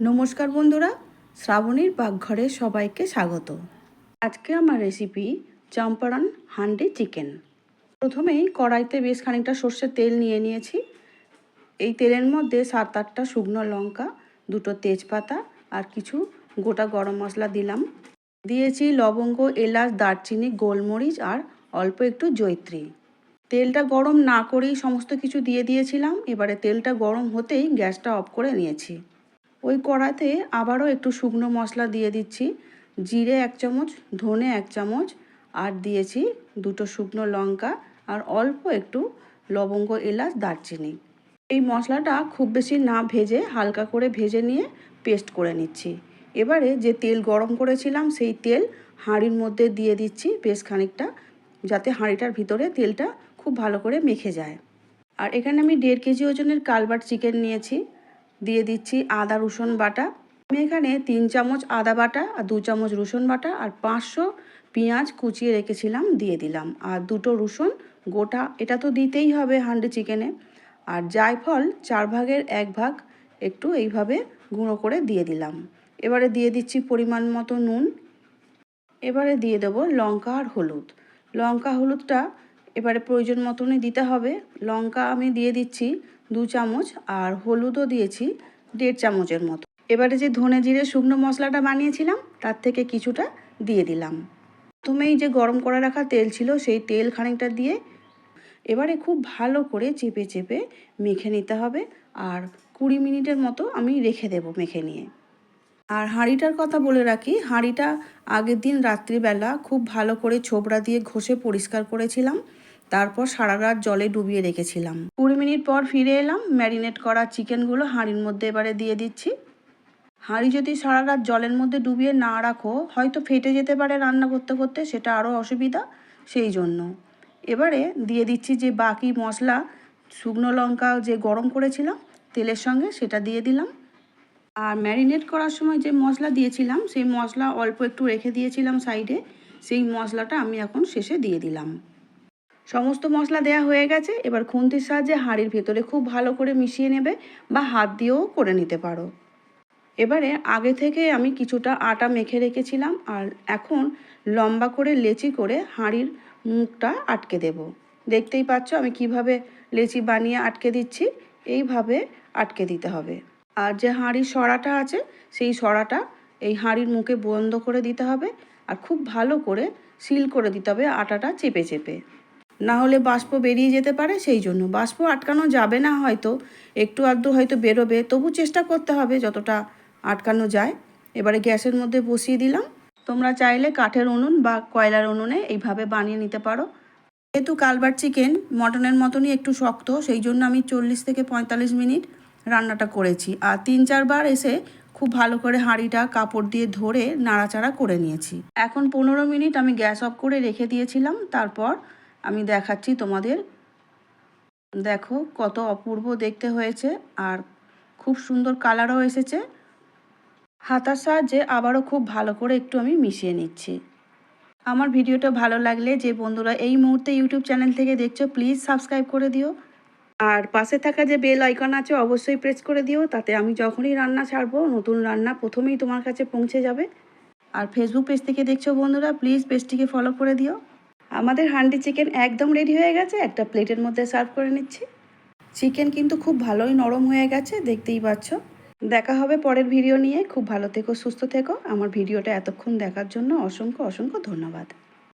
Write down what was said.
নমস্কার বন্ধুরা, শ্রাবণীর পাকঘরে সবাইকে স্বাগত। আজকে আমার রেসিপি চম্পারন হান্ডি চিকেন। প্রথমেই কড়াইতে বেশ খানিকটা সর্ষের তেল নিয়ে নিয়েছি। এই তেলের মধ্যে সাত আটটা শুকনো লঙ্কা, দুটো তেজপাতা আর কিছু গোটা গরম মশলা দিলাম। দিয়েছি লবঙ্গ, এলাচ, দারচিনি, গোলমরিচ আর অল্প একটু জৈত্রী তেলটা গরম না করেই সমস্ত কিছু দিয়ে দিয়েছিলাম। এবারে তেলটা গরম হতেই গ্যাসটা অফ করে নিয়েছি। ওই কড়াতে আবারও একটু শুকনো মশলা দিয়ে দিচ্ছি। জিরে এক চামচ, ধনে এক চামচ, আর দিয়েছি দুটো শুকনো লঙ্কা আর অল্প একটু লবঙ্গ, এলাচ, দারচিনি। এই মশলাটা খুব বেশি না ভেজে হালকা করে ভেজে নিয়ে পেস্ট করে নিচ্ছি। এবারে যে তেল গরম করেছিলাম সেই তেল হাঁড়ির মধ্যে দিয়ে দিচ্ছি বেশ খানিকটা, যাতে হাঁড়িটার ভিতরে তেলটা খুব ভালো করে মেখে যায়। আর এখানে আমি দেড় কেজি ওজনের কালবার চিকেন নিয়েছি। দিয়ে দিচ্ছি আদা, রসুন বাটা। আমি এখানে তিন চামচ আদা বাটা আর দু চামচ রসুন বাটা আর পাঁচশো পেঁয়াজ কুচিয়ে রেখেছিলাম, দিয়ে দিলাম। আর দুটো রসুন গোটা, এটা তো দিতেই হবে হান্ডি চিকেনে। আর জায়ফল চার ভাগের এক ভাগ একটু এইভাবে গুঁড়ো করে দিয়ে দিলাম। এবারে দিয়ে দিচ্ছি পরিমাণ মতো নুন। এবারে দিয়ে দেবো লঙ্কা আর হলুদ। লঙ্কা, হলুদটা এবারে প্রয়োজন মতনই দিতে হবে। লঙ্কা আমি দিয়ে দিচ্ছি দু চামচ আর হলুদও দিয়েছি দেড় চামচের মতো। এবারে যে ধনে জিরে শুকনো মশলাটা বানিয়েছিলাম, তার থেকে কিছুটা দিয়ে দিলাম। প্রথমেই যে গরম করা রাখা তেল ছিল, সেই তেল খানিকটা দিয়ে এবারে খুব ভালো করে চেপে চেপে মেখে নিতে হবে আর কুড়ি মিনিটের মতো আমি রেখে দেবো মেখে নিয়ে। আর হাঁড়িটার কথা বলে রাখি, হাঁড়িটা আগের দিন রাত্রিবেলা খুব ভালো করে ছোবড়া দিয়ে ঘষে পরিষ্কার করেছিলাম, তারপর সারা রাত জলে ডুবিয়ে রেখেছিলাম। মিনিট পর ফিরে এলাম। ম্যারিনেট করা চিকেনগুলো হাঁড়ির মধ্যে এবারে দিয়ে দিচ্ছি। হাঁড়ি যদি সারা রাত জলের মধ্যে ডুবিয়ে না রাখো, হয়তো ফেটে যেতে পারে রান্না করতে করতে, সেটা আরও অসুবিধা সেই জন্য। এবারে দিয়ে দিচ্ছি যে বাকি মশলা, শুকনো লঙ্কা যে গরম করেছিলাম, তেলের সঙ্গে সেটা দিয়ে দিলাম। আর ম্যারিনেট করার সময় যে মশলা দিয়েছিলাম, সেই মশলা অল্প একটু রেখে দিয়েছিলাম সাইডে, সেই মশলাটা আমি এখন শেষে দিয়ে দিলাম। সমস্ত মশলা দেয়া হয়ে গেছে। এবার খুন্তির সাহায্যে হাঁড়ির ভেতরে খুব ভালো করে মিশিয়ে নেবে বা হাত দিয়েও করে নিতে পারো। এবারে আগে থেকে আমি কিছুটা আটা মেখে রেখেছিলাম আর এখন লম্বা করে লেচি করে হাঁড়ির মুখটা আটকে দেব। দেখতেই পাচ্ছ আমি কীভাবে লেচি বানিয়ে আটকে দিচ্ছি। এইভাবে আটকে দিতে হবে। আর যে হাঁড়ির সরাটা আছে, সেই সরাটা এই হাঁড়ির মুখে বন্ধ করে দিতে হবে। আর খুব ভালো করে সিল করে দিতে হবে আটাটা চেপে চেপে। না হলে বাষ্প বেরিয়ে যেতে পারে সেই জন্য। বাষ্প আটকানো যাবে না হয়তো। একটু আধটু হয়তো বেরোবে। তবু চেষ্টা করতে হবে যতটা আটকানো যায়। এবারে গ্যাসের মধ্যে বসিয়ে দিলাম। তোমরা চাইলে কাঠের উনুন বা কয়লার উনুনে এইভাবে বানিয়ে নিতে পারো। যেহেতু কালবার চিকেন মটনের মতনই একটু শক্ত, সেই জন্য আমি চল্লিশ থেকে পঁয়তাল্লিশ মিনিট রান্নাটা করেছি। আর তিন চারবার এসে খুব ভালো করে হাঁড়িটা কাপড় দিয়ে ধরে নাড়াচাড়া করে নিয়েছি। এখন পনেরো মিনিট আমি গ্যাস অফ করে রেখে দিয়েছিলাম। তারপর আমি দেখাচ্ছি তোমাদের। দেখো কত অপূর্ব দেখতে হয়েছে আর খুব সুন্দর কালারও এসেছে। হাতার সাহায্যে আবারও খুব ভালো করে একটু আমি মিশিয়ে নিচ্ছি। আমার ভিডিওটা ভালো লাগলে যে বন্ধুরা এই মুহূর্তে ইউটিউব চ্যানেল থেকে দেখছ, প্লিজ সাবস্ক্রাইব করে দিও। আর পাশে থাকা যে বেল আইকন আছে অবশ্যই প্রেস করে দিও, তাতে আমি যখনই রান্না ছাড়বো, নতুন রান্না প্রথমেই তোমার কাছে পৌঁছে যাবে। আর ফেসবুক পেজ থেকে দেখছ বন্ধুরা, প্লিজ পেজটিকে ফলো করে দিও। আমাদের হান্ডি চিকেন একদম রেডি হয়ে গেছে, একটা প্লেটের মধ্যে সার্ভ করে নিচ্ছি। চিকেন কিন্তু খুব ভালোই নরম হয়ে গেছে, দেখতেই পাচ্ছ। দেখা হবে পরের ভিডিও নিয়ে। খুব ভালো থেকো, সুস্থ থেকো। আমার ভিডিওটা এতক্ষণ দেখার জন্য অসংখ্য অসংখ্য ধন্যবাদ।